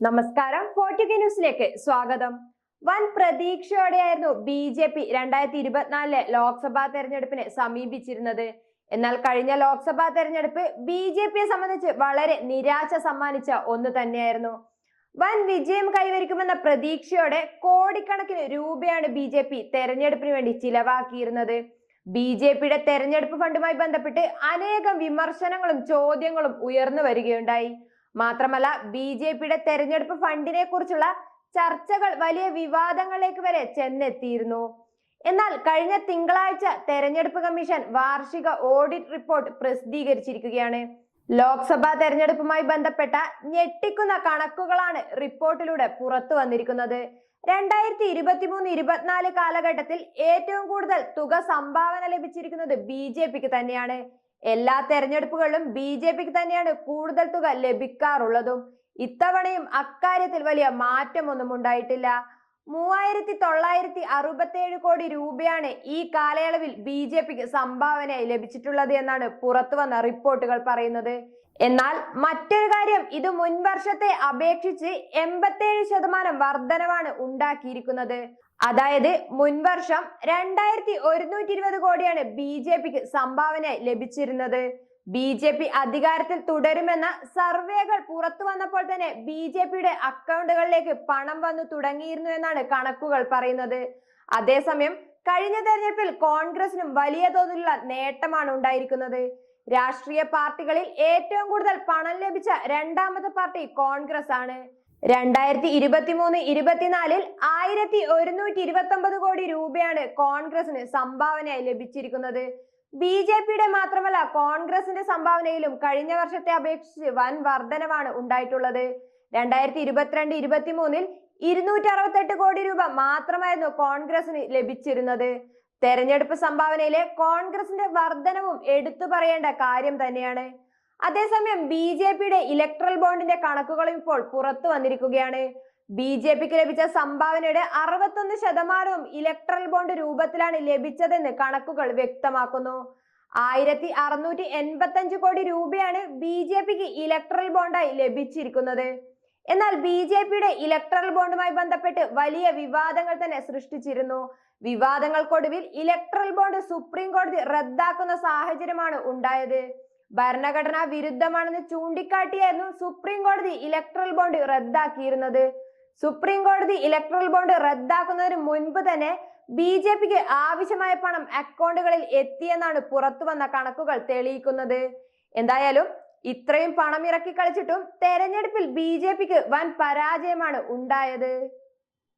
നമസ്കാരം. ഫോർട്ടിക ന്യൂസിലേക്ക് സ്വാഗതം. വൻ പ്രതീക്ഷയോടെയായിരുന്നു ബി ജെ പി രണ്ടായിരത്തി ഇരുപത്തിനാലിലെ ലോക്സഭാ തെരഞ്ഞെടുപ്പിനെ സമീപിച്ചിരുന്നത്. എന്നാൽ കഴിഞ്ഞ ലോക്സഭാ തെരഞ്ഞെടുപ്പ് ബി ജെ പിയെ സംബന്ധിച്ച് വളരെ നിരാശ സമ്മാനിച്ച ഒന്ന് തന്നെയായിരുന്നു. വൻ വിജയം കൈവരിക്കുമെന്ന പ്രതീക്ഷയോടെ കോടിക്കണക്കിന് രൂപയാണ് ബി ജെ പി തെരഞ്ഞെടുപ്പിന് വേണ്ടി ചിലവാക്കിയിരുന്നത്. ബി ജെ പിയുടെ തെരഞ്ഞെടുപ്പ് ഫണ്ടുമായി ബന്ധപ്പെട്ട് അനേകം വിമർശനങ്ങളും ചോദ്യങ്ങളും ഉയർന്നു വരികയുണ്ടായി. മാത്രമല്ല ബി ജെ പിയുടെ തെരഞ്ഞെടുപ്പ് ഫണ്ടിനെ കുറിച്ചുള്ള ചർച്ചകൾ വലിയ വിവാദങ്ങളിലേക്ക് വരെ ചെന്നെത്തിയിരുന്നു. എന്നാൽ കഴിഞ്ഞ തിങ്കളാഴ്ച തെരഞ്ഞെടുപ്പ് കമ്മീഷൻ വാർഷിക ഓഡിറ്റ് റിപ്പോർട്ട് പ്രസിദ്ധീകരിച്ചിരിക്കുകയാണ്. ലോക്സഭാ തെരഞ്ഞെടുപ്പുമായി ബന്ധപ്പെട്ട ഞെട്ടിക്കുന്ന കണക്കുകളാണ് റിപ്പോർട്ടിലൂടെ പുറത്തു വന്നിരിക്കുന്നത്. രണ്ടായിരത്തി ഇരുപത്തി മൂന്ന് ഇരുപത്തിനാല് കാലഘട്ടത്തിൽ ഏറ്റവും കൂടുതൽ തുക സംഭാവന ലഭിച്ചിരിക്കുന്നത് ബി തന്നെയാണ്. എല്ലാ തെരഞ്ഞെടുപ്പുകളിലും ബി ജെ പിക്ക് തന്നെയാണ് കൂടുതൽ തുക ലഭിക്കാറുള്ളതും. ഇത്തവണയും അക്കാര്യത്തിൽ വലിയ മാറ്റമൊന്നും ഉണ്ടായിട്ടില്ല. മൂവായിരത്തി തൊള്ളായിരത്തി അറുപത്തേഴ് കോടി രൂപയാണ് ഈ കാലയളവിൽ ബി ജെ പിക്ക് സംഭാവനയായി ലഭിച്ചിട്ടുള്ളത് എന്നാണ് പുറത്തു വന്ന റിപ്പോർട്ടുകൾ പറയുന്നത്. എന്നാൽ മറ്റൊരു കാര്യം ഇത് മുൻവർഷത്തെ അപേക്ഷിച്ച് എൺപത്തേഴ് ശതമാനം വർധനവാണ് ഉണ്ടാക്കിയിരിക്കുന്നത്. അതായത് മുൻവർഷം രണ്ടായിരത്തി ഒരുന്നൂറ്റി ഇരുപത് കോടിയാണ് ബി ജെ പിക്ക് സംഭാവന ലഭിച്ചിരുന്നത്. ബി ജെ പി അധികാരത്തിൽ തുടരുമെന്ന സർവേകൾ പുറത്തു വന്നപ്പോൾ തന്നെ ബി ജെ പിയുടെ അക്കൗണ്ടുകളിലേക്ക് പണം വന്നു തുടങ്ങിയിരുന്നു എന്നാണ് കണക്കുകൾ പറയുന്നത്. അതേസമയം കഴിഞ്ഞ തെരഞ്ഞെടുപ്പിൽ കോൺഗ്രസിനും വലിയ തോതിലുള്ള നേട്ടമാണ് ഉണ്ടായിരിക്കുന്നത്. രാഷ്ട്രീയ പാർട്ടികളിൽ ഏറ്റവും കൂടുതൽ പണം ലഭിച്ച രണ്ടാമത്തെ പാർട്ടി കോൺഗ്രസ് ആണ്. രണ്ടായിരത്തി ഇരുപത്തി മൂന്ന് ഇരുപത്തിനാലിൽ ആയിരത്തി ഒരുന്നൂറ്റി ഇരുപത്തി ഒമ്പത് കോടി രൂപയാണ് കോൺഗ്രസിന് സംഭാവനയായി ലഭിച്ചിരിക്കുന്നത്. ബി ജെ പിയുടെ മാത്രമല്ല കോൺഗ്രസിന്റെ സംഭാവനയിലും കഴിഞ്ഞ വർഷത്തെ അപേക്ഷിച്ച് വൻ വർധനവാണ് ഉണ്ടായിട്ടുള്ളത്. രണ്ടായിരത്തി ഇരുപത്തിരണ്ട് ഇരുപത്തി മൂന്നിൽ ഇരുന്നൂറ്റി അറുപത്തെട്ട് കോടി രൂപ മാത്രമായിരുന്നു കോൺഗ്രസിന് ലഭിച്ചിരുന്നത്. തെരഞ്ഞെടുപ്പ് സംഭാവനയിലെ കോൺഗ്രസിന്റെ വർധനവും എടുത്തു പറയേണ്ട കാര്യം തന്നെയാണ്. അതേസമയം ബി ജെ പിയുടെ ഇലക്ട്രൽ ബോണ്ടിന്റെ കണക്കുകളും ഇപ്പോൾ പുറത്തു വന്നിരിക്കുകയാണ്. ബി ജെ പിക്ക് ലഭിച്ച സംഭാവനയുടെ അറുപത്തൊന്ന് ശതമാനവും ഇലക്ട്രൽ ബോണ്ട് രൂപത്തിലാണ് ലഭിച്ചതെന്ന് കണക്കുകൾ വ്യക്തമാക്കുന്നു. ആയിരത്തി അറുന്നൂറ്റി എൺപത്തി അഞ്ച് കോടി രൂപയാണ് ബി ജെ പിക്ക് ഇലക്ട്രൽ ബോണ്ടായി ലഭിച്ചിരിക്കുന്നത്. എന്നാൽ ബി ജെ പിയുടെ ഇലക്ട്രൽ ബോണ്ടുമായി ബന്ധപ്പെട്ട് വലിയ വിവാദങ്ങൾ തന്നെ സൃഷ്ടിച്ചിരുന്നു. വിവാദങ്ങൾക്കൊടുവിൽ ഇലക്ട്രൽ ബോണ്ട് സുപ്രീം കോടതി റദ്ദാക്കുന്ന സാഹചര്യമാണ് ഉണ്ടായത്. ഭരണഘടനാ വിരുദ്ധമാണെന്ന് ചൂണ്ടിക്കാട്ടിയായിരുന്നു സുപ്രീം കോടതി ഇലക്ട്രൽ ബോണ്ട് റദ്ദാക്കിയിരുന്നത്. സുപ്രീം കോടതി ഇലക്ട്രൽ ബോണ്ട് റദ്ദാക്കുന്നതിന് മുൻപ് തന്നെ ബി ജെ പിക്ക് ആവശ്യമായ പണം അക്കൗണ്ടുകളിൽ എത്തിയെന്നാണ് പുറത്തു വന്ന കണക്കുകൾ തെളിയിക്കുന്നത്. എന്തായാലും ഇത്രയും പണം ഇറക്കി കളിച്ചിട്ടും തെരഞ്ഞെടുപ്പിൽ ബി ജെ പിക്ക് വൻ പരാജയമാണ് ഉണ്ടായത്.